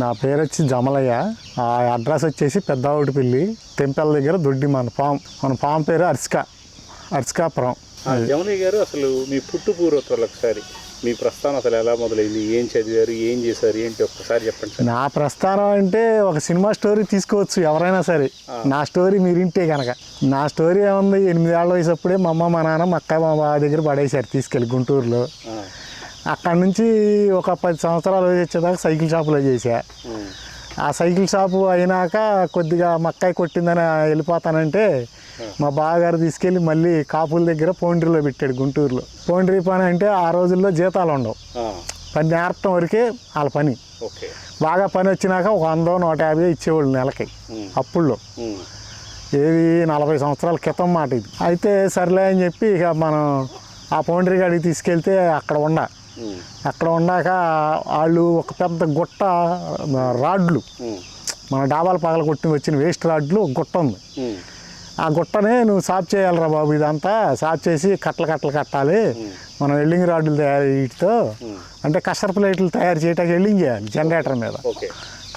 నా పేరు వచ్చి జమలయ్య. ఆ అడ్రస్ వచ్చేసి పెద్దవాడిపల్లి టెంపుల్ దగ్గర దొడ్డి మన పాం మన పాం పేరు అర్చిక అర్చికాపురం. జమనయ్య గారు అసలు మీ పుట్టు పూర్వోత్తరాలు ఒకసారి. మీ ప్రస్థానం అసలు ఎలా మొదలైంది? ఏం చదివారు? ఏం చేశారు? ఏంటి? ఒక్కసారి చెప్పండి నా ప్రస్థానం అంటే ఒక సినిమా స్టోరీ తీసుకోవచ్చు ఎవరైనా సరే. నా స్టోరీ మీరు వింటే కనుక నా స్టోరీ ఏముంది? ఎనిమిది ఏళ్ళ వయసు అప్పుడే మా అమ్మ మా నాన్న మా అక్క మా బావ దగ్గర పడేశారు తీసుకెళ్ళి గుంటూరులో. అక్కడ నుంచి ఒక పది సంవత్సరాలు వచ్చేదాకా సైకిల్ షాపులో ఉమ్, ఆ సైకిల్ షాపు అయినాక కొద్దిగా మక్కాయి కొట్టిందని వెళ్ళిపోతానంటే మా బావగారు తీసుకెళ్ళి మళ్ళీ కాపుల దగ్గర పౌండ్రీలో పెట్టాడు గుంటూరులో. పౌండ్రీ పని అంటే ఆ రోజుల్లో జీతాలు ఉండవు. పని నేర్పడం వరకే వాళ్ళ పని. బాగా పని వచ్చినాక ఒక వందో నూట యాభై ఇచ్చేవాళ్ళు నెలకి అప్పుల్లో. ఏది నలభై సంవత్సరాల క్రితం మాట ఇది. అయితే సర్లే అని చెప్పి ఇక మనం ఆ పౌండరీ గాడికి తీసుకెళ్తే అక్కడ ఉమ్, అక్కడ ఉన్నాక వాళ్ళు ఒక పెద్ద గుట్ట రాడ్లు. మన డాబాల పగల కొట్టి వచ్చిన వేస్ట్ రాడ్లు గుట్ట ఉంది. ఆ గుట్టనే నువ్వు సాఫ్ చేయాలిరా బాబు ఇదంతా. సాఫ్ చేసి కట్టలు కట్టలు కట్టాలి. మనం వెల్డింగ్ రాడ్లు తయారు వీటితో. అంటే కషర్ ప్లేట్లు తయారు చేయటానికి వెల్డింగ్ చేయాలి జనరేటర్ మీద.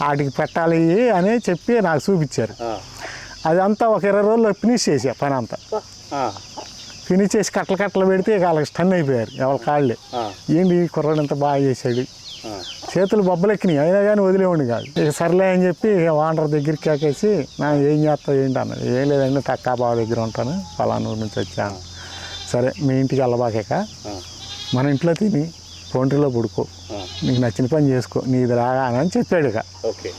వాటికి పెట్టాలి అని చెప్పి నాకు చూపించారు. అదంతా ఒక ఇరవై రోజుల్లో ఫినిష్ చేసా పని అంతా. ఫినిష్ చేసి కట్టలు కట్టలు పెడితే ఇక వాళ్ళకి స్టన్ అయిపోయారు. ఎవరి కాళ్ళే. ఏంటి ఈ కుర్రాడు ఎంత బాగా చేశాడు? చేతులు బొబ్బలెక్కినాయి. అయినా కానీ వదిలేవండి కాదు. ఇక సర్లే అని చెప్పి ఇక వాండర్ దగ్గరికి కాకేసి నా ఏం చేస్తావు ఏంటి అన్నది. ఏం లేదండి తక్కా బావ దగ్గర ఉంటాను. పలానూరు నుంచి వచ్చాను. సరే మీ ఇంటికి వెళ్ళబాకాక మన ఇంట్లో తిని పౌంట్రీలో పడుకో. నీకు నచ్చిన పని చేసుకో. నీది రాగా అని చెప్పాడు ఇక. ఓకే.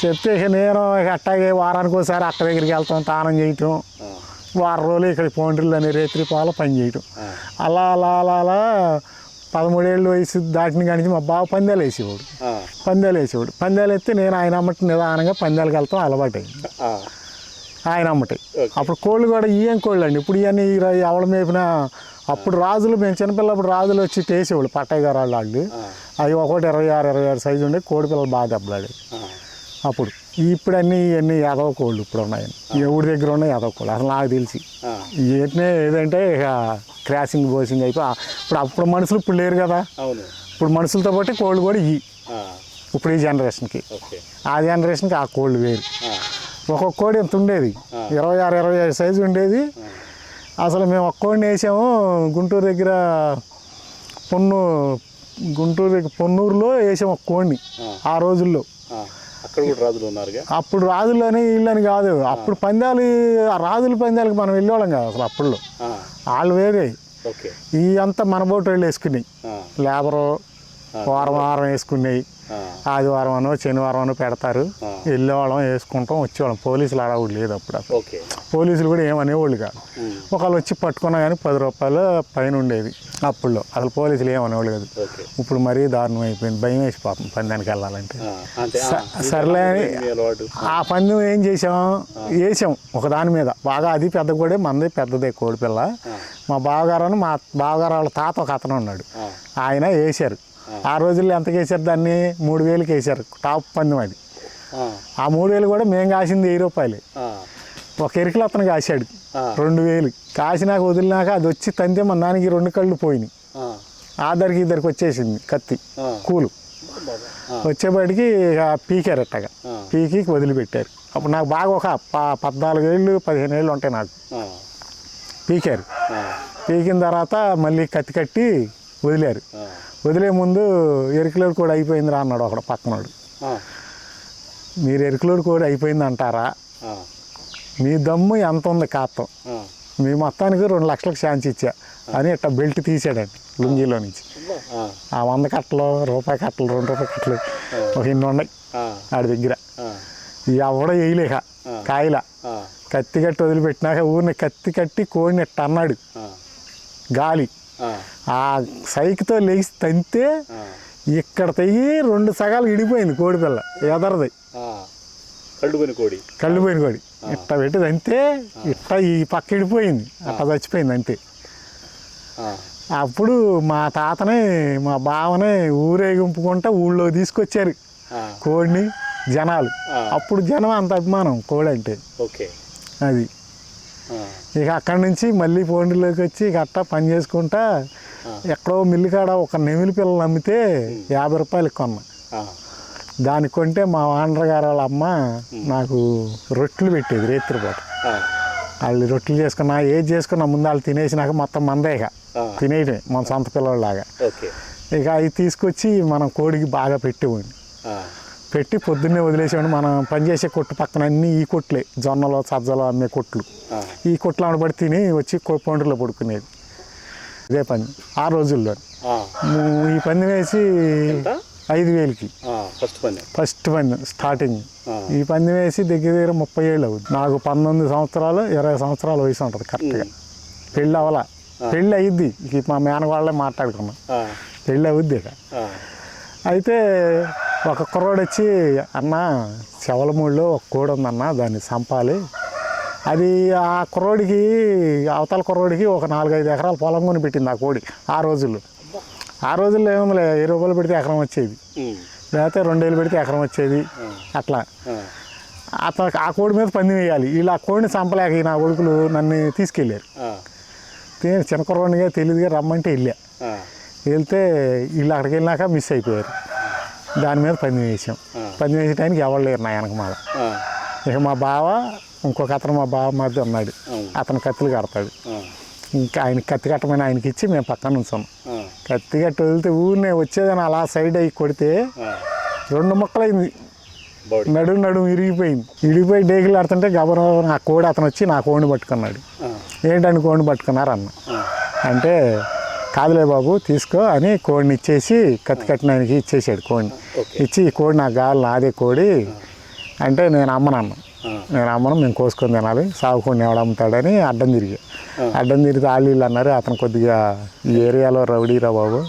చెప్తే నేను ఇక అట్టాగే వారానికి ఒకసారి అక్క దగ్గరికి వెళ్తాం తానం చేయటం. వారం రోజులు ఇక్కడ పౌండ్రీలు అని రేత్రి పాలు పని చేయటం. అలా అలా అలా అలా పదమూడేళ్ళు వయసు దాటిన కాడి నుంచి మా బావ పందాలు వేసేవాడు. పందాలు వేసేవాడు. పందాలు ఎత్తే నేను ఆయన అమ్మటి నిదానంగా పందాలకు వెళ్తాం అలవాటు అయింది ఆ, ఆయన అమ్మటి. అప్పుడు కోళ్ళు కూడా ఇయ్యం కోళ్ళు అండి ఇప్పుడు ఇవన్నీ ఎవడ మేపిన అప్పుడు రాజులు మేము చిన్నపిల్లప్పుడు రాజులు వచ్చి వేసేవాళ్ళు పట్టయ్య గారు వాళ్ళు. అవి ఒకటి ఇరవై ఆరు ఇరవై ఆరు సైజు ఉండే కోడి పిల్లలు బాగా దెబ్బలాడేవి ఆ, అప్పుడు. ఇప్పుడు అన్నీ ఇవన్నీ యాదవ కోళ్ళు ఇప్పుడు ఉన్నాయి ఎవరి దగ్గర ఉన్నాయి యాదవ కోళ్ళు. అసలు నాకు తెలిసి. ఏంటనే ఏదంటే ఇక క్రాసింగ్ బోసింగ్ అయిపోయి ఇప్పుడు అప్పుడు మనుషులు ఇప్పుడు లేరు కదా. ఇప్పుడు మనుషులతో పాటు కోళ్ళు కూడా ఇవి ఇప్పుడు ఈ జనరేషన్కి ఆ జనరేషన్కి ఆ కోళ్ళు వేరు. ఒక్కొక్క కోడి ఎంత ఉండేది? ఇరవై ఆరు ఇరవై ఐదు సైజు ఉండేది. అసలు మేము ఒక్క కోడిని వేసాము. గుంటూరు దగ్గర పొన్ను గుంటూరు దగ్గర పొన్నూరులో వేసాము ఒక కోడిని. ఆ. రోజుల్లో. అక్కడ కూడా రాజులు ఉన్నారుగా? అప్పుడు రాజులని వీళ్ళని కాదు. అప్పుడు పందాలు ఆ రాజుల పందాలకు మనం వెళ్ళేవాళ్ళం కాదు అసలు అప్పుడులో. ఆ, వాళ్ళు వేరే. ఈ అంతా మన బోటు వాళ్ళు వేసుకున్నాయి ఆ, లేబరు వారం వారం వేసుకున్నాయి ఆ, ఆదివారం అనో శనివారం అనో పెడతారు. వెళ్ళేవాళ్ళం వేసుకుంటాం వచ్చేవాళ్ళం. పోలీసులు అడవుడు లేదు అప్పుడు పోలీసులు కూడా ఏమనేవాళ్ళు కాదు. ఒకళ్ళు వచ్చి పట్టుకున్నా కానీ పది రూపాయలు పైన ఉండేది అప్పుడులో అసలు పోలీసులు ఏమనేవాళ్ళు కాదు. ఇప్పుడు మరీ దారుణం అయిపోయింది. భయం వేసిపోతుంది పందానికి వెళ్ళాలంటే. సర్లే అని ఆ. పందెం ఏం చేసాం? వేసాం ఒక దాని మీద. బాగా అది పెద్ద కోడే మంది పెద్దదే కోడిపిల్ల మా బావగారు అని మా బావగారు వాళ్ళ తాత ఒక అతను ఉన్నాడు. ఆయన వేసారు ఆ రోజుల్లో ఎంతకి వేసారు దాన్ని మూడు వేలకి వేసారు టాప్ పందెం అది. ఆ, మూడు వేలు కూడా మేము కాసింది వెయ్యి రూపాయలు. ఒక ఎరికలు అతను కాశాడు. రెండు వేలు. కాసినాక వదిలినాక అది వచ్చి తంతే మన దానికి రెండు కళ్ళు పోయినాయి. ఆ, ఆధార్కి ఇద్దరికి వచ్చేసింది కత్తి. కూలు. వచ్చేపాటికి ఇక పీకారు అట్టగా. పీకి వదిలిపెట్టారు. అప్పుడు నాకు బాగా ఒక పద్నాలుగు ఏళ్ళు పదిహేను ఏళ్ళు ఉంటాయి నాకు. పీకారు. పీకిన తర్వాత మళ్ళీ కత్తి కట్టి వదిలారు. వదిలే ముందు ఎరుకులోడు కూడా అయిపోయిందిరా అన్నాడు ఒకడు పక్కనోడు. మీరు ఎరుకులోడు కూడా అయిపోయింది అంటారా మీ దమ్ము ఎంత ఉంది కాత్తం. మీ మొత్తానికి రెండు లక్షలకు ఛాన్స్ ఇచ్చా. అని ఇట్లా బెల్ట్ తీసాడండి లుంగీలో నుంచి. ఆ, వంద కట్టలు రూపాయి కట్టలు రెండు రూపాయి కట్టలు ఒక ఇన్ని ఉన్నాయి ఆడి దగ్గర. ఎవడ వేయలేక కాయల. కత్తి కట్టి వదిలిపెట్టినాక ఊరిని కత్తి కట్టి కోడిని ఇట్ట అన్నాడు. గాలి. ఆ, సైకితో లేచి తంతే ఇక్కడ తెగి రెండు సగాలు ఇడిపోయింది కోడిపిల్ల ఎదరది. ఆ. కళ్ళుకొని కోడి. కళ్ళు పోయిన కోడి. ఇట్ట పెట్టి తంతే ఇట్ట ఈ పక్క ఇడిపోయింది అట్ట చచ్చిపోయింది అంతే. అప్పుడు మా తాతని మా బావని ఊరేగింపుకుంటా ఊళ్ళో తీసుకొచ్చారు కోడిని జనాలు. అప్పుడు జనం అంత అభిమానం కోడి అంటే ఓకే. అది. ఇక అక్కడి నుంచి మళ్ళీ పోండిలోకి వచ్చి ఇక అట్టా పని చేసుకుంటా ఎక్కడో మిల్లు కాడ ఒక నెమిలి పిల్లలు అమ్మితే యాభై రూపాయలకి కొన్నా ఆ, దానికి కొంటే మా వాండ్ర గారు వాళ్ళ అమ్మ నాకు రొట్టెలు పెట్టేది రేత్రి పూట. ఆ, వాళ్ళు రొట్టెలు చేసుకున్నా ఏది చేసుకున్నా ముందు వాళ్ళు తినేసినాక మొత్తం మందే ఇక. తినేయటమే మన సొంత పిల్లలాగా ఓకే. ఇక అవి తీసుకొచ్చి మనం కోడికి బాగా పెట్టేవాడిని. పెట్టి పొద్దున్నే వదిలేసేవాడిని. మనం పనిచేసే కొట్టు పక్కన అన్నీ ఈ కొట్లే. జొన్నలు సజ్జలు అమ్మే కొట్లు. ఈ కొట్లు ఆడబడి తిని వచ్చి పండులో పడుకునేది. ఇదే పని. ఆ రోజుల్లో. ఈ పని వేసి ఐదు వేలకి. ఫస్ట్ పని. ఫస్ట్ పని స్టార్టింగ్. ఈ పని వేసి దగ్గర దగ్గర ముప్పై ఏళ్ళు అవుతుంది నాకు పంతొమ్మిది సంవత్సరాలు ఇరవై సంవత్సరాల వయసు ఉంటుంది కరెక్ట్గా. పెళ్ళి అవ్వాల. పెళ్ళి అయ్యిద్ది మా మేనగాళ్ళే మాట్లాడుకున్నాం. పెళ్ళి అవుద్ది ఇక. అయితే ఒక కుర్రోడు వచ్చి అన్న చెవలమూడిలో ఒక కోడి ఉందన్న దాన్ని చంపాలి. అది ఆ కుర్రోడికి అవతల కుర్రోడికి ఒక నాలుగైదు ఎకరాల పొలం కొని పెట్టింది ఆ కోడి ఆ రోజుల్లో. ఆ రోజుల్లో ఏముందిలే ఏ రూపాయలు పెడితే ఎకరం వచ్చేది. లేకపోతే రెండేళ్ళు పెడితే ఎకరం వచ్చేది. అట్లా. అతను ఆ కోడి మీద పంది వేయాలి. వీళ్ళు ఆ కోడిని చంపలేక నా కొడుకులు నన్ను తీసుకెళ్ళారు చిన్న కుర్రోడిగా తెలియదుగా రమ్మంటే వెళ్ళా. వెళ్తే వీళ్ళు అక్కడికి వెళ్ళినాక మిస్ అయిపోయారు. దాని మీద పంది వేసాం. పంది వేసేటానికి ఎవరు లేరు నా వెనక మాల. ఇక మా బావ ఇంకొక అతను మా బావ మధ్య ఉన్నాడు. అతను కత్తులు కడతాడు. ఇంకా ఆయన కత్తి కట్టమని ఆయనకి ఇచ్చి మేము పక్కన ఉంచాం. కత్తి కట్టి వదిలితే ఊరినే వచ్చేదని అలా సైడ్ అయ్యి కొడితే. రెండు ముక్కలైంది. బాడీ. నడుము నడుము ఇరిగిపోయింది. ఇరిగిపోయి డేకులు ఆడుతుంటే గబరం నా కోడి అతను వచ్చి నా కోడిని పట్టుకున్నాడు. ఏంటని కోడిని పట్టుకున్నారు అన్న అంటే కాదులే బాబు తీసుకో అని కోడిని ఇచ్చేసి కత్తి కట్టిన ఆయనకి ఇచ్చేసాడు కోడిని. ఇచ్చి ఈ కోడి నాకు కావాలి నాదే కోడి. అంటే నేను అమ్మనన్న. నేను అమ్మను మేము కోసుకొని తినాలి. సాగు కోడిని ఎవడు అమ్ముతాడని అడ్డం తిరిగి. అడ్డం తిరిగితే వాళ్ళు వీళ్ళు అన్నారు అతను కొద్దిగా ఈ ఏరియాలో రౌడీరా బాబు.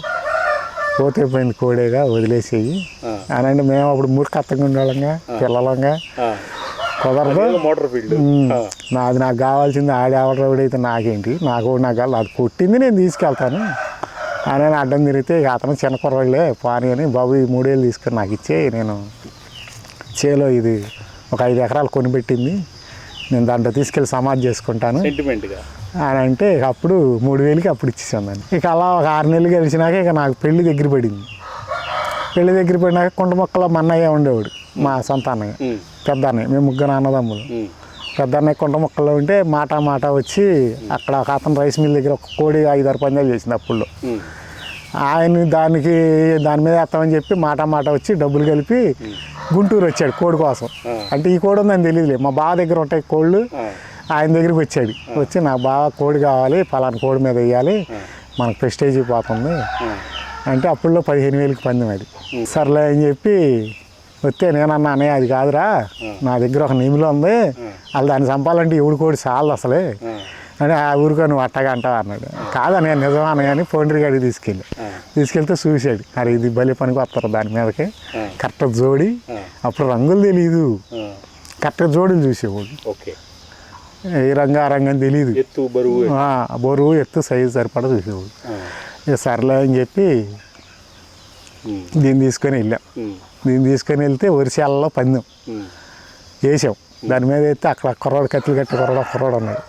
పోతే పోయింది కోడేగా వదిలేసేయి. అని అంటే మేము అప్పుడు మూర్ఖత్తంగా ఉండేవాళ్ళంగా పిల్లలంగా. కుదరదు మోటార్ ఫీల్డ్. నాది నాకు కావాల్సింది ఆడి ఆవిడైతే నాకేంటి? నాకు నాకు కావాలి. అది కొట్టింది నేను తీసుకెళ్తాను. అని అడ్డం తిరిగితే ఇక అతను చిన్న కుర్రాళ్ళే పాని అని బాబు ఈ మూడేళ్ళు తీసుకొని నాకు ఇచ్చే నేను చేలో ఇది ఒక ఐదు ఎకరాలు కొనిపెట్టింది. నేను దాంట్లో తీసుకెళ్ళి సమాధి చేసుకుంటాను. అని అంటే ఇక అప్పుడు మూడు వేలకి అప్పుడు ఇచ్చేసాను దాన్ని. ఇక అలా ఒక ఆరు నెలలు గడిచినాక ఇక నాకు పెళ్ళి దగ్గర పడింది. పెళ్ళి దగ్గర పడినాక కుండ మొక్కలో మా అన్నయ్య ఉండేవాడు. మా సొంత అన్నయ్య ఉమ్, పెద్ద అన్నయ్య మేము ముగ్గురు అన్నదమ్ములు. పెద్ద అన్నయ్య కుంట మొక్కల్లో ఉంటే మాట మాట వచ్చి అక్కడ ఒక అతను రైస్ మిల్ దగ్గర ఒక కోడి ఐదారు పందాలు చేసింది అప్పుల్లో ఆయన దానికి దాని మీద వేస్తామని చెప్పి మాట మాట వచ్చి డబ్బులు కలిపి గుంటూరు వచ్చాడు కోడి కోసం. అంటే ఈ కోడి ఉందని తెలియదులే మా బావ దగ్గర ఉంటాయి కోళ్ళు. ఆయన దగ్గరికి వచ్చాడు. వచ్చి నా బావ కోడి కావాలి పలానా కోడి మీద వేయాలి మనకు ప్రెస్టేజ్ పోతుంది. అంటే అప్పుల్లో పదిహేను వేలకి పందెం అది. సర్లే అని చెప్పి వస్తే నేనన్నా అన్నయ్య అది కాదురా. నా దగ్గర ఒక నిమిలో ఉంది. వాళ్ళు దాన్ని చంపాలంటే ఎవడు కోడి చాలు అసలే. అని ఆ ఊరుకో నువ్వు అట్టగా అంటావు అన్నాడు. కాదన్నయ్య నిజమా అన్నయ్య అని పోండ్రి గాడికి తీసుకెళ్ళి. తీసుకెళ్తే చూశాడు. అరే ఇది బలి పనికి వస్తారు దాని మీదకి. కరెక్ట్ జోడి. అప్పుడు రంగులు తెలియదు కరెక్ట్ జోడులు చూసేవాడు. ఓకే. ఏ రంగు ఆ రంగు అని తెలియదు ఎత్తు. బరువు ఎత్తు సైజు సరిపడా చూసేవాడు. సర్లే అని చెప్పి దీన్ని తీసుకొని వెళ్ళాం. దీన్ని తీసుకొని వెళ్తే వరిశాలలో పందెం. వేసాం. దాని మీద అయితే అక్కడ కుర్రాడు కత్తులు కట్టి కుర్రాడు కుర్రాడు ఉన్నాడు.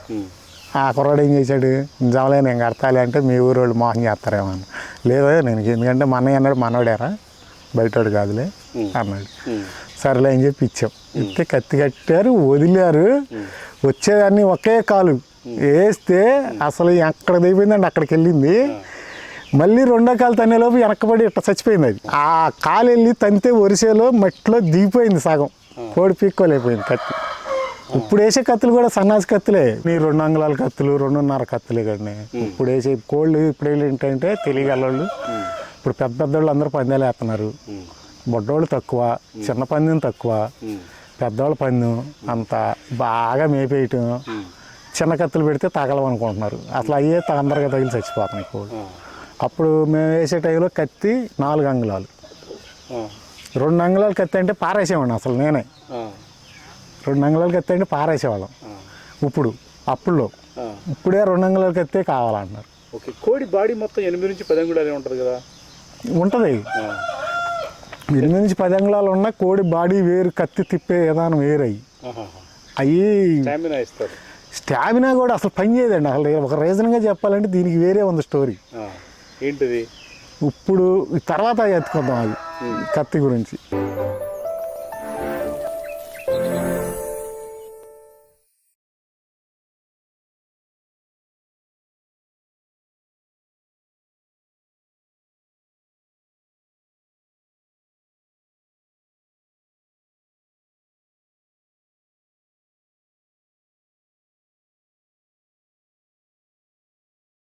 ఆ కుర్రాడు ఏం చేశాడు? నిజంలే నేను కడతాలి అంటే మీ ఊరు వాళ్ళు మోహం చేస్తారేమో అని లేదా నేను ఎందుకంటే మా అన్నయ్య అన్నాడు మనోడారా బయటోడు కాదులే అన్నాడు. సరేలే అని చెప్పి ఇచ్చాం. ఇస్తే కత్తి కట్టారు వదిలారు. వచ్చేదాన్ని ఒకే కాలు. వేస్తే అసలు ఎక్కడ దిగిపోయిందండి అక్కడికి వెళ్ళింది. మళ్ళీ రెండో కాలు తన్నేలోపు వెనక్కబడి ఇట్లా చచ్చిపోయింది అది. ఆ కాలు వెళ్ళి తంతే వరిసేలో మట్టిలో దిగిపోయింది సగం. కోడి పీక్కోలేకపోయింది కత్తి. ఇప్పుడు వేసే కత్తులు కూడా సన్నాసి కత్తులే. నీ రెండు అంగుళాల కత్తులు రెండున్నర కత్తులే కానీ ఇప్పుడు వేసే కోళ్ళు ఇప్పుడు ఏంటంటే తెలియగలవాళ్ళు. ఇప్పుడు పెద్ద పెద్దోళ్ళు అందరూ పందాలు వేస్తున్నారు. బొడ్డోళ్ళు తక్కువ చిన్న పందెం తక్కువ పెద్దోళ్ళ పందెం అంత బాగా మేపేయటం. చిన్న కత్తులు పెడితే తగలమనుకుంటున్నారు అసలు అయ్యే తొందరగా తగిలి చచ్చిపోతున్నాయి కోళ్ళు. అప్పుడు మేము వేసే టైంలో కత్తి నాలుగు అంగుళాలు. రెండు అంగుళాలు కత్తి అంటే పారేసేవాడిని అసలు నేనే. రెండు అంగుళాలు కత్తి అంటే పారేసేవాళ్ళం. ఇప్పుడు అప్పుల్లో. ఆ. ఇప్పుడే రెండు అంగుళాలు కత్తే కావాలన్నారు ఓకే కోడి బాడీ మొత్తం ఎనిమిది నుంచి పది అంగుళాలే ఉంటుంది కదా? ఉంటుంది. ఎనిమిది నుంచి పది అంగుళాలు ఉన్న కోడి బాడీ వేరు కత్తి తిప్పే విధానం వేరు అయ్యి. అవి స్టామినా ఇస్తారు. స్టామినా కూడా అసలు పని చేయదండి. అసలు ఒక రీజన్గా చెప్పాలంటే దీనికి వేరే ఉంది స్టోరీ ఏంటిది? ఇప్పుడు తర్వాత ఎత్తుకుందాం అది కత్తి గురించి.